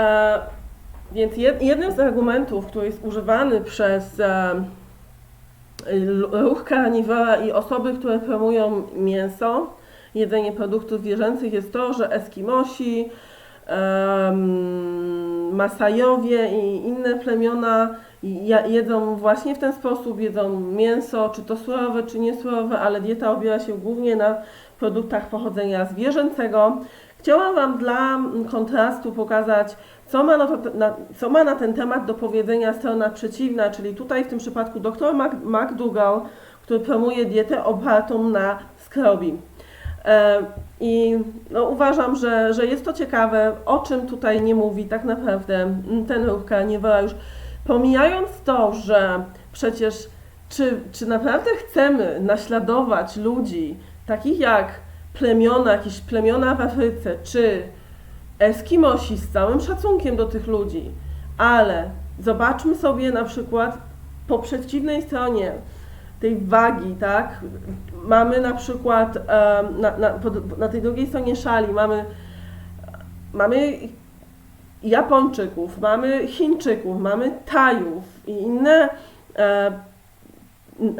E, więc jed, jednym z argumentów, który jest używany przez e, ruch karniwora i osoby, które promują mięso, jedzenie produktów zwierzęcych jest to, że Eskimosi, Masajowie i inne plemiona jedzą właśnie w ten sposób, jedzą mięso, czy to surowe, czy niesurowe, ale dieta opiera się głównie na produktach pochodzenia zwierzęcego. Chciałam Wam dla kontrastu pokazać, co ma na, to, na, co ma na ten temat do powiedzenia strona przeciwna, czyli tutaj w tym przypadku dr Mac, McDougall, który promuje dietę opartą na skrobi. E, I no, uważam, że, że jest to ciekawe, o czym tutaj nie mówi tak naprawdę ten ruch już pomijając to, że przecież czy, czy naprawdę chcemy naśladować ludzi takich jak plemiona, jakieś plemiona w Afryce, czy Eskimosi z całym szacunkiem do tych ludzi, ale zobaczmy sobie na przykład po przeciwnej stronie tej wagi, tak? Mamy na przykład na, na, na tej drugiej stronie szali mamy, mamy Japończyków, mamy Chińczyków, mamy Tajów i inne e,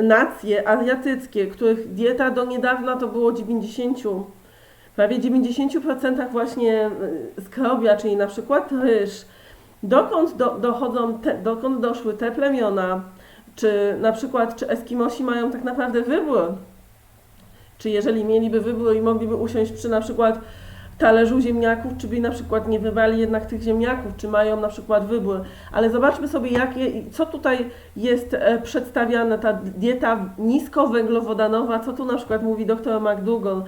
nacje azjatyckie, których dieta do niedawna to było 90, prawie 90% właśnie e, skrobia, czyli na przykład ryż. Dokąd do, dochodzą, te, dokąd doszły te plemiona, czy na przykład, czy Eskimosi mają tak naprawdę wybór? Czy jeżeli mieliby wybór i mogliby usiąść przy na przykład talerzu ziemniaków, czy by na przykład nie wybrali jednak tych ziemniaków, czy mają na przykład wybór. Ale zobaczmy sobie, jakie, co tutaj jest e, przedstawiane, ta dieta niskowęglowodanowa, co tu na przykład mówi dr McDougall.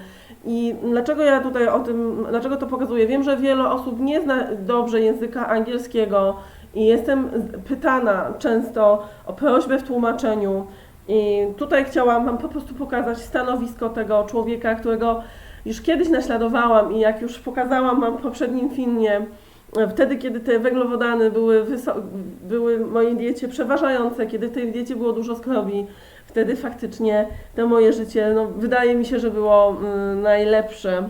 I dlaczego ja tutaj o tym, dlaczego to pokazuję? Wiem, że wiele osób nie zna dobrze języka angielskiego i jestem pytana często o prośbę w tłumaczeniu. I tutaj chciałam Wam po prostu pokazać stanowisko tego człowieka, którego już kiedyś naśladowałam i jak już pokazałam Wam w poprzednim filmie, e, wtedy kiedy te węglowodany były, były w mojej diecie przeważające, kiedy w tej diecie było dużo skrobi, wtedy faktycznie to moje życie, no, wydaje mi się, że było mm, najlepsze.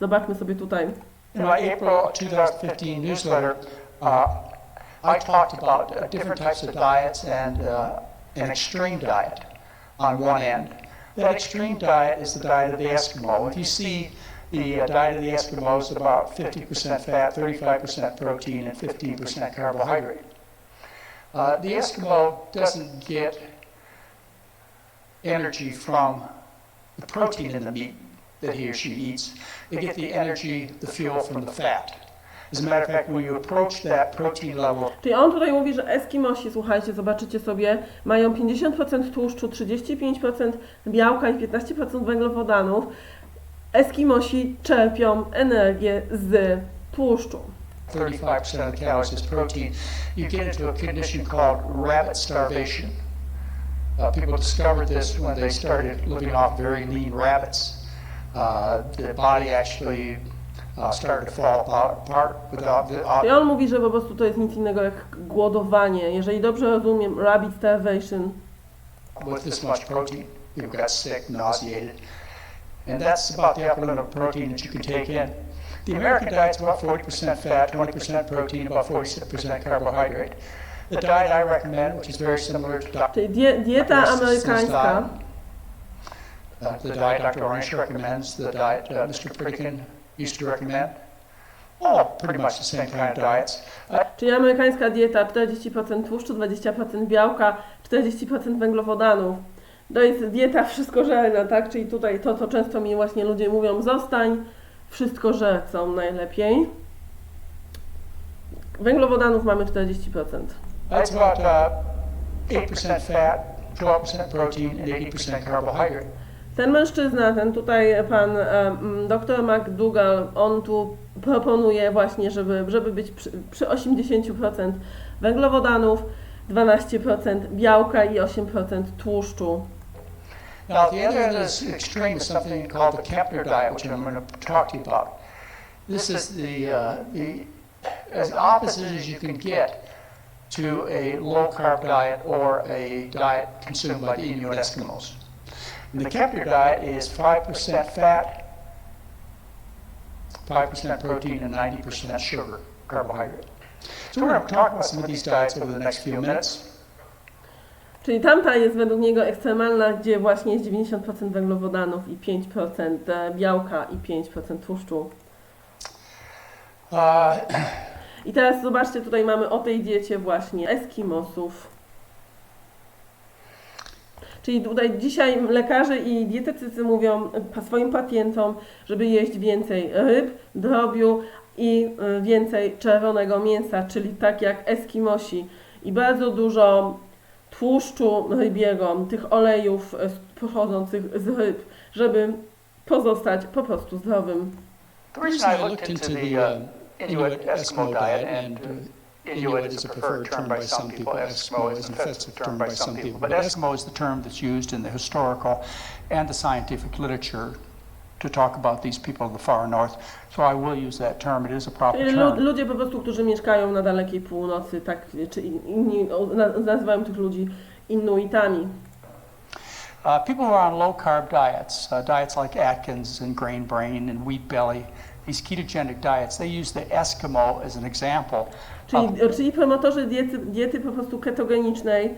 Zobaczmy sobie tutaj. In my April 2015 newsletter, uh, I talked about uh, different types of diets and uh, an extreme diet on one end. That extreme diet is the diet of the Eskimo. If you see the uh, diet of the Eskimo is about 50% fat, 35% protein, and 15% carbohydrate. Uh, the Eskimo doesn't get energy from the protein in the meat that he or she eats. They get the energy, the fuel from the fat. As a matter of fact, when you approach that protein level, Czyli on tutaj mówi, że Eskimosi, słuchajcie, zobaczycie sobie, mają 50% tłuszczu, 35% białka i 15% węglowodanów. Eskimosi czerpią energię z tłuszczu. 35% of the calories is protein, you get into a condition called rabbit starvation. Uh, people discovered this when they started living off very lean rabbits. Uh, the body actually uh, started to fall apart, apart without the, I on mówi, że po prostu to jest nic innego jak głodowanie. Jeżeli dobrze rozumiem, rabbit starvation. with this much protein. People got sick, nauseated. And that's about the upper limit of protein that you can take in. The American diet's about 40% fat, 20% protein, about 46% carbohydrate. The diet I recommend, which is very similar to Dr. Czyli die, dieta amerykańska. Uh, the diet Dr. Orange recommends, the diet uh, Mr. Pritikin used to recommend. All pretty much the same kind of diets. Uh, Czyli amerykańska dieta 40% tłuszczu, 20% białka, 40% węglowodanów. To jest dieta wszystkożerna, tak? Czyli tutaj to, co często mi właśnie ludzie mówią, zostań wszystkożercą najlepiej. Węglowodanów mamy 40%. That's about uh, 8% fat, 12% protein, and 80% carbohydrate. Ten mężczyzna, ten tutaj pan em, dr McDougall, on tu proponuje właśnie, żeby, żeby być przy, przy 80% węglowodanów, 12% białka i 8% tłuszczu. Now, the other this extreme is something called the Kempner diet, which I'm going to talk to you about. This is the, uh, the as opposite as you can get to a low carb diet or a diet consumed by the Inuit Eskimos. And the Kempner diet is 5% fat, 5% protein, and 90% sugar, carbohydrate. So we're going to talk about some of these diets over the next few minutes. Czyli tamta jest według niego ekstremalna, gdzie właśnie jest 90% węglowodanów i 5% białka i 5% tłuszczu. I teraz zobaczcie, tutaj mamy o tej diecie właśnie Eskimosów. Czyli tutaj dzisiaj lekarze i dietetycy mówią swoim pacjentom, żeby jeść więcej ryb, drobiu i y, więcej czerwonego mięsa, czyli tak jak Eskimosi. I bardzo dużo tłuszczu rybiego, tych olejów y, pochodzących z ryb, żeby pozostać po prostu zdrowym. the reason I looked into the uh, Inuit Eskimo diet, and uh, Inuit is a preferred term by some people, Eskimo is an offensive term by some people, but Eskimo is the term that's used in the historical and the scientific literature to talk about these people of the far north. So I will use that term. It is a proper Czyli lu- term. ludzie po prostu, którzy mieszkają na dalekiej północy, tak, czy inni, o, na- nazywają tych ludzi Inuitami. Uh, people who are on low carb diets, uh, diets like Atkins and Grain Brain and Wheat Belly, these ketogenic diets, they use the Eskimo as an example. Czyli, czyli promotorzy diety, diety po prostu ketogenicznej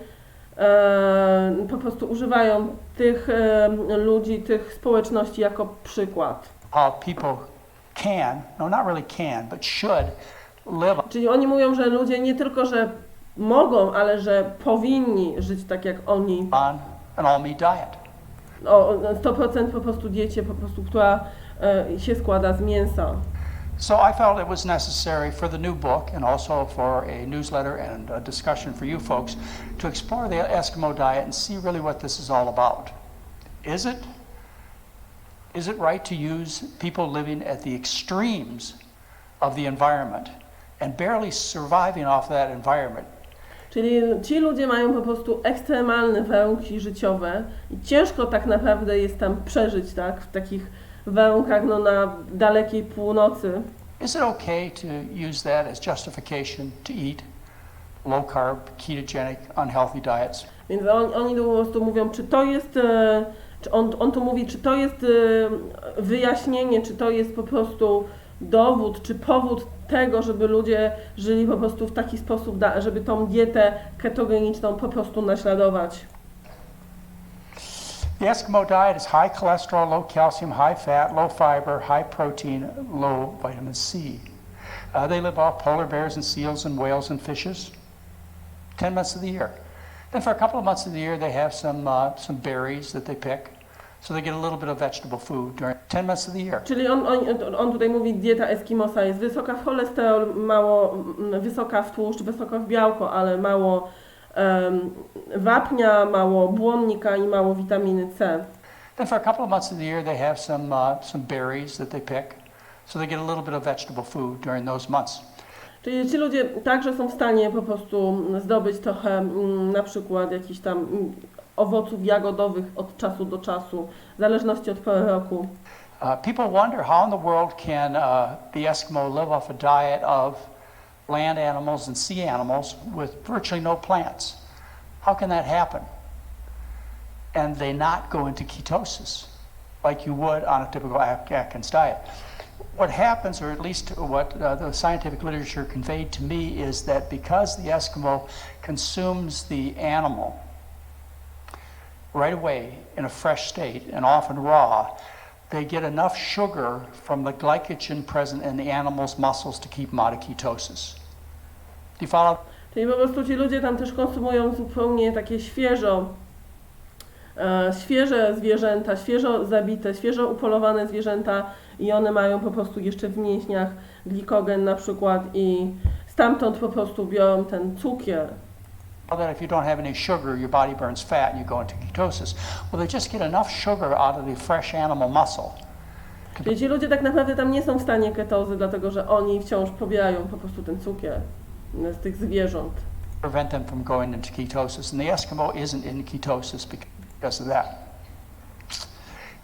e, po prostu używają tych e, ludzi, tych społeczności jako przykład. How people can, no, not really can, but should live Czyli oni mówią, że ludzie nie tylko, że mogą, ale że powinni żyć tak jak oni. on an all meat diet. O 100% po prostu diecie, po prostu, która się składa z mięsa. So I felt it was necessary for the new book and also for a newsletter and a discussion for you folks to explore the Eskimo diet and see really what this is all about. Is it is it right to use people living at the extremes of the environment and barely surviving off that environment? Czyli ci ludzie mają po prostu ekstremalne warunki życiowe i ciężko tak naprawdę jest tam przeżyć, tak, w takich warunkach no, na dalekiej północy. Is it okay to use that as justification to eat low carb, ketogenic, unhealthy diets? Więc on, oni po prostu mówią, czy to jest, e, czy on, on tu mówi, czy to jest e, wyjaśnienie, czy to jest po prostu dowód, czy powód tego, żeby ludzie żyli po prostu w taki sposób, da- żeby tą dietę ketogeniczną po prostu naśladować. The Eskimo diet is high cholesterol, low calcium, high fat, low fiber, high protein, low vitamin C. Uh, they live off polar bears and seals and whales and fishes 10 months of the year. Then for a couple of months of the year, they have some, uh, some berries that they pick. So they get a little bit of vegetable food during 10 months of the year. Czyli on, on, on tutaj mówi, dieta Eskimosa jest wysoka w cholesterol, mało, mm, wysoka w tłuszcz, wysoka w białko, ale mało wapnia, mało błonnika i mało witaminy C. Then for a couple of months of the year, they have some, uh, some berries that they pick. So they get a little bit of vegetable food during those months. Czyli ci ludzie także są w stanie po prostu zdobyć trochę mm, na przykład jakichś tam mm, owoców jagodowych od czasu do czasu, w zależności od pory roku. Uh, people wonder how in the world can uh, the Eskimo live off a diet of land animals and sea animals with virtually no plants. How can that happen? And they not go into ketosis like you would on a typical At- Atkins diet. What happens, or at least what uh, the scientific literature conveyed to me, is that because the Eskimo consumes the animal right away in a fresh state and often raw, they get enough sugar from the glycogen present in the animal's muscles to keep them out of ketosis. Follow? Czyli po prostu ci ludzie tam też konsumują zupełnie takie świeżo, e, świeże zwierzęta, świeżo zabite, świeżo upolowane zwierzęta i one mają po prostu jeszcze w mięśniach glikogen na przykład i stamtąd po prostu biorą ten cukier. That if you don't have any sugar, your body burns fat and you go into ketosis. Well, they just get enough sugar out of the fresh animal muscle Czyli ci ludzie tak naprawdę tam nie są w stanie ketozy, dlatego że oni wciąż pobierają po prostu ten cukier z tych zwierząt. prevent them from going into ketosis. And the Eskimo isn't in ketosis because of that.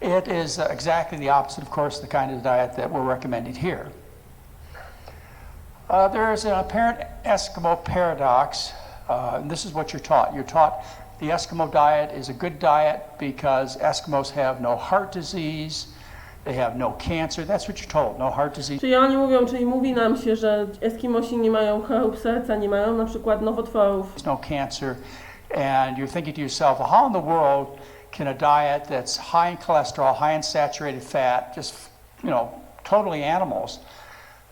It is uh, exactly the opposite, of course, the kind of diet that we're recommending here. Uh, there is an apparent Eskimo paradox. Uh, and this is what you're taught. You're taught the Eskimo diet is a good diet because Eskimos have no heart disease, they have no cancer. That's what you're told. No heart disease. Czyli oni mówią, czyli mówi nam się, że Eskimosi nie mają chorób serca, nie mają na przykład nowotworów. no cancer, and you're thinking to yourself, well, how in the world can a diet that's high in cholesterol, high in saturated fat, just you know, totally animals,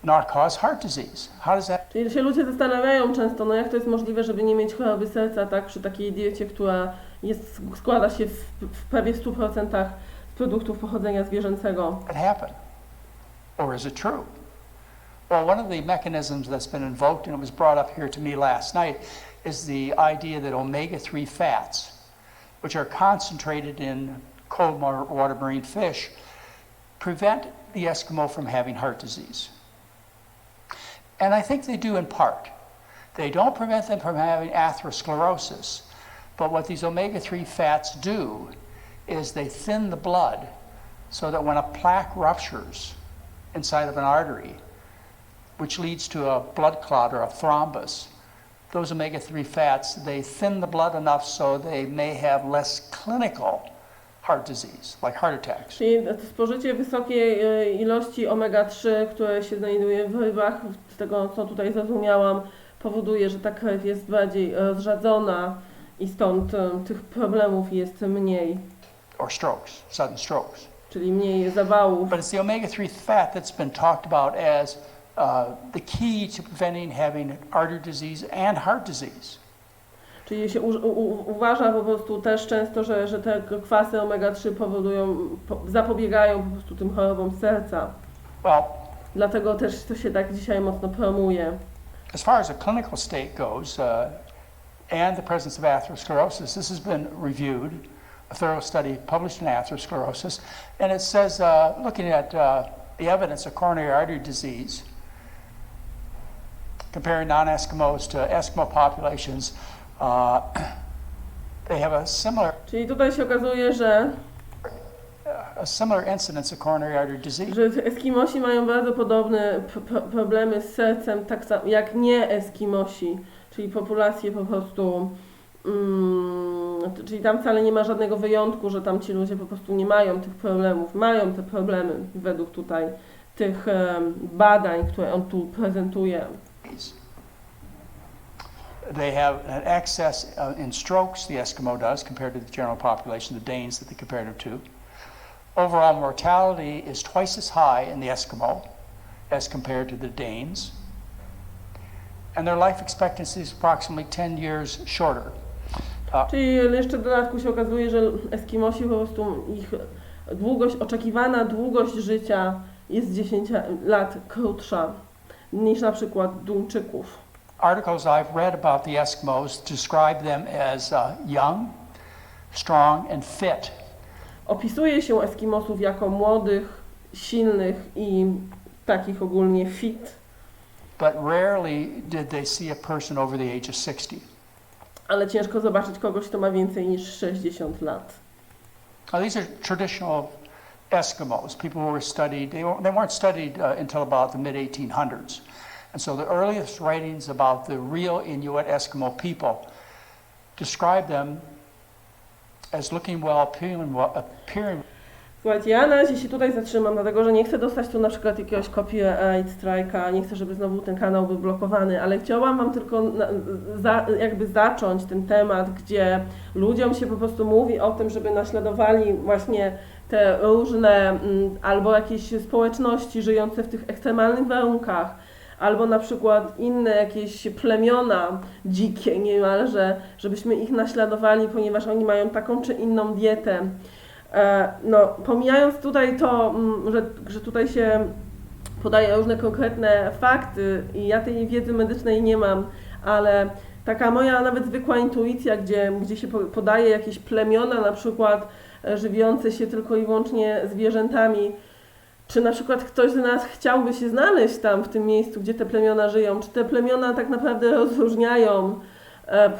not cause heart disease? How does that? Czyli się ludzie zastanawiają często, no jak to jest możliwe, żeby nie mieć choroby serca, tak, przy takiej diecie, która jest, składa się w, w prawie 100% z produktów pochodzenia zwierzęcego. that happen? Or is it true? Well, one of the mechanisms that's been invoked, and it was brought up here to me last night, is the idea that omega 3 fats, which are concentrated in cold water marine fish, prevent the Eskimo from having heart disease. And I think they do in part. They don't prevent them from having atherosclerosis, but what these omega 3 fats do is they thin the blood so that when a plaque ruptures inside of an artery, which leads to a blood clot or a thrombus, those omega-3 fats, they thin the blood enough so they may have less clinical heart disease, like heart attacks. Czyli spożycie wysokiej e, ilości omega-3, które się znajduje w rybach, z tego co tutaj zrozumiałam, powoduje, że ta krew jest bardziej rozrzadzona i stąd e, tych problemów jest mniej, or strokes, sudden strokes. czyli mniej zawałów. But it's the omega-3 fat that's been talked about as uh, the key to preventing having artery disease and heart disease. Czyli się u, u, uważa po prostu też często, że, że te kwasy omega-3 powodują, po, zapobiegają po prostu tym chorobom serca. Well, Dlatego też to się tak dzisiaj mocno promuje. As far as the clinical state goes, uh, and the presence of atherosclerosis, this has been reviewed, a thorough study published in atherosclerosis, and it says, uh, looking at uh, the evidence of coronary artery disease, comparing non-Eskimos to Eskimo populations, uh, they have a similar, Czyli tutaj się okazuje, że, a similar incidence of coronary artery disease. że Eskimosi mają bardzo podobne problemy z sercem, tak samo jak nie Eskimosi, czyli populacje po prostu. Mm, czyli tam wcale nie ma żadnego wyjątku, że tam ci ludzie po prostu nie mają tych problemów. Mają te problemy według tutaj tych badań, które on tu prezentuje. They have an excess uh, in strokes, the Eskimo does, compared to the general population, the Danes that they compared him to. Overall mortality is twice as high in the Eskimo as compared to the Danes. And their life expectancy is approximately 10 years shorter. Czyli jeszcze w dodatku się okazuje, że Eskimosi po prostu ich długość, oczekiwana długość życia jest 10 lat krótsza niż na przykład Duńczyków. Articles I've read about the Eskimos describe them as uh, young, strong, and fit. Opisuje się Eskimosów jako młodych, silnych i takich ogólnie fit, but rarely did they see a person over the age of 60. Ale ciężko zobaczyć kogoś, kto ma więcej niż 60 lat. These are traditional Eskimos, people who were studied, they, were, they weren't studied uh, until about the mid 1800s. And so the earliest writings about the real Inuit Eskimo people describe them as looking well, appearing well, appearing Słuchajcie, ja na razie się tutaj zatrzymam, dlatego że nie chcę dostać tu na przykład jakiegoś copyright strajka, nie chcę, żeby znowu ten kanał był blokowany, ale chciałam Wam tylko na, za, jakby zacząć ten temat, gdzie ludziom się po prostu mówi o tym, żeby naśladowali właśnie te różne mm, albo jakieś społeczności żyjące w tych ekstremalnych warunkach, albo na przykład inne jakieś plemiona dzikie niemalże, żebyśmy ich naśladowali, ponieważ oni mają taką czy inną dietę. E, No, pomijając tutaj to, mm, że, że tutaj się podaje różne konkretne fakty i ja tej wiedzy medycznej nie mam, ale taka moja nawet zwykła intuicja, gdzie, gdzie się po- podaje jakieś plemiona na przykład e, żywiące się tylko i wyłącznie zwierzętami, czy na przykład ktoś z nas chciałby się znaleźć tam w tym miejscu, gdzie te plemiona żyją, czy te plemiona tak naprawdę rozróżniają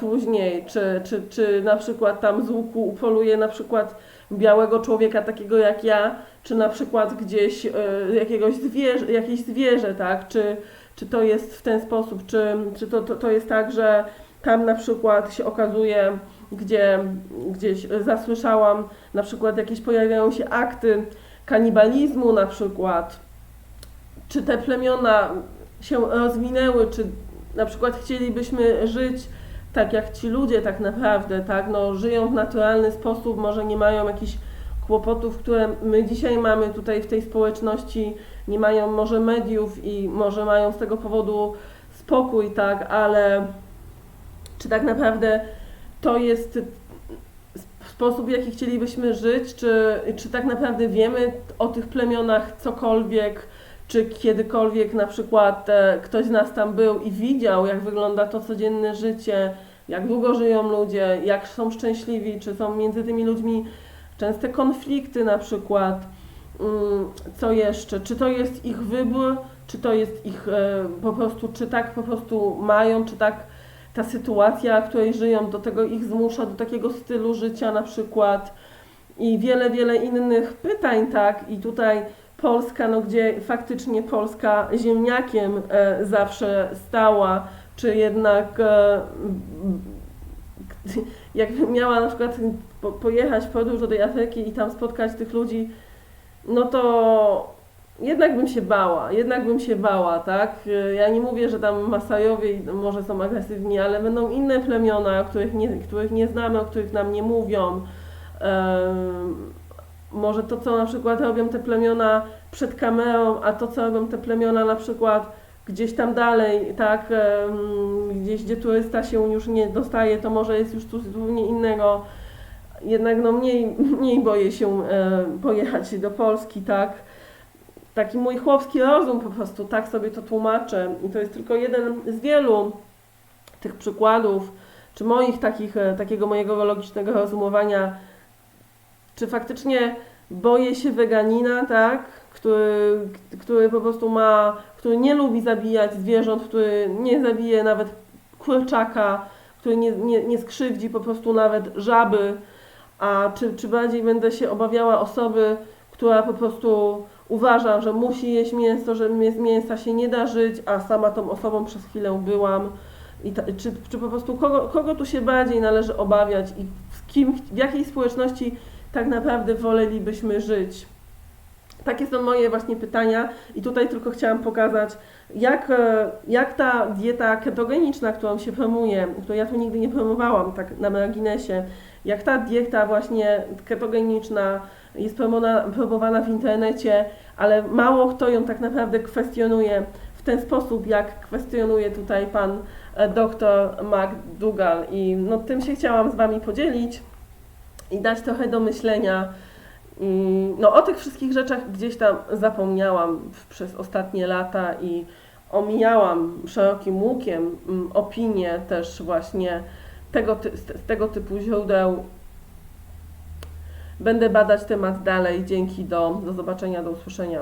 później, czy, czy, czy na przykład tam z łuku upoluje na przykład białego człowieka takiego jak ja, czy na przykład gdzieś e, jakiegoś zwierzę, jakieś zwierzę, tak, czy, czy to jest w ten sposób, czy, czy to, to, to jest tak, że tam na przykład się okazuje, gdzie gdzieś zasłyszałam, na przykład jakieś pojawiają się akty kanibalizmu na przykład, czy te plemiona się rozwinęły, czy na przykład chcielibyśmy żyć tak jak ci ludzie tak naprawdę, tak, no żyją w naturalny sposób, może nie mają jakichś kłopotów, które my dzisiaj mamy tutaj w tej społeczności, nie mają może mediów i może mają z tego powodu spokój, tak, ale czy tak naprawdę to jest sposób, w jaki chcielibyśmy żyć, czy, czy tak naprawdę wiemy o tych plemionach cokolwiek, czy kiedykolwiek na przykład e, ktoś z nas tam był i widział, jak wygląda to codzienne życie, jak długo żyją ludzie, jak są szczęśliwi, czy są między tymi ludźmi częste konflikty na przykład. Mm, Co jeszcze? Czy to jest ich wybór, czy to jest ich e, po prostu, czy tak po prostu mają, czy tak ta sytuacja, w której żyją, do tego ich zmusza, do takiego stylu życia na przykład i wiele, wiele innych pytań, tak? I tutaj Polska, no gdzie faktycznie Polska ziemniakiem e, zawsze stała, czy jednak e, jakby miała na przykład po, pojechać w podróż do tej Afryki i tam spotkać tych ludzi, no to jednak bym się bała, jednak bym się bała, tak? Ja nie mówię, że tam Masajowie może są agresywni, ale będą inne plemiona, których nie, których nie znamy, o których nam nie mówią. Może to, co na przykład robią te plemiona przed kamerą, a to, co robią te plemiona na przykład gdzieś tam dalej, tak, gdzieś gdzie turysta się już nie dostaje, to może jest już coś zupełnie innego. Jednak no mniej, mniej boję się e, pojechać do Polski, tak. Taki mój chłopski rozum po prostu, tak sobie to tłumaczę. I to jest tylko jeden z wielu tych przykładów, czy moich takich, e, takiego mojego logicznego rozumowania, czy faktycznie boję się weganina, tak, który, który po prostu ma, który nie lubi zabijać zwierząt, który nie zabije nawet kurczaka, który nie, nie, nie skrzywdzi po prostu nawet żaby, a czy, czy bardziej będę się obawiała osoby, która po prostu uważa, że musi jeść mięso, że z mięsa się nie da żyć, a sama tą osobą przez chwilę byłam. I ta, czy, czy po prostu kogo, kogo tu się bardziej należy obawiać i z kim, w jakiej społeczności tak naprawdę wolelibyśmy żyć? Takie są moje właśnie pytania i tutaj tylko chciałam pokazać, jak, e, jak ta dieta ketogeniczna, którą się promuje, którą ja tu nigdy nie promowałam, tak na marginesie, jak ta dieta właśnie ketogeniczna jest promowana w internecie, ale mało kto ją tak naprawdę kwestionuje w ten sposób, jak kwestionuje tutaj pan e, dr McDougall. I no, tym się chciałam z Wami podzielić i dać trochę do myślenia. I, no, o tych wszystkich rzeczach gdzieś tam zapomniałam przez ostatnie lata i omijałam szerokim łukiem mm, opinie też właśnie tego, z tego typu źródeł. Będę badać temat dalej. Dzięki, do, do zobaczenia, do usłyszenia.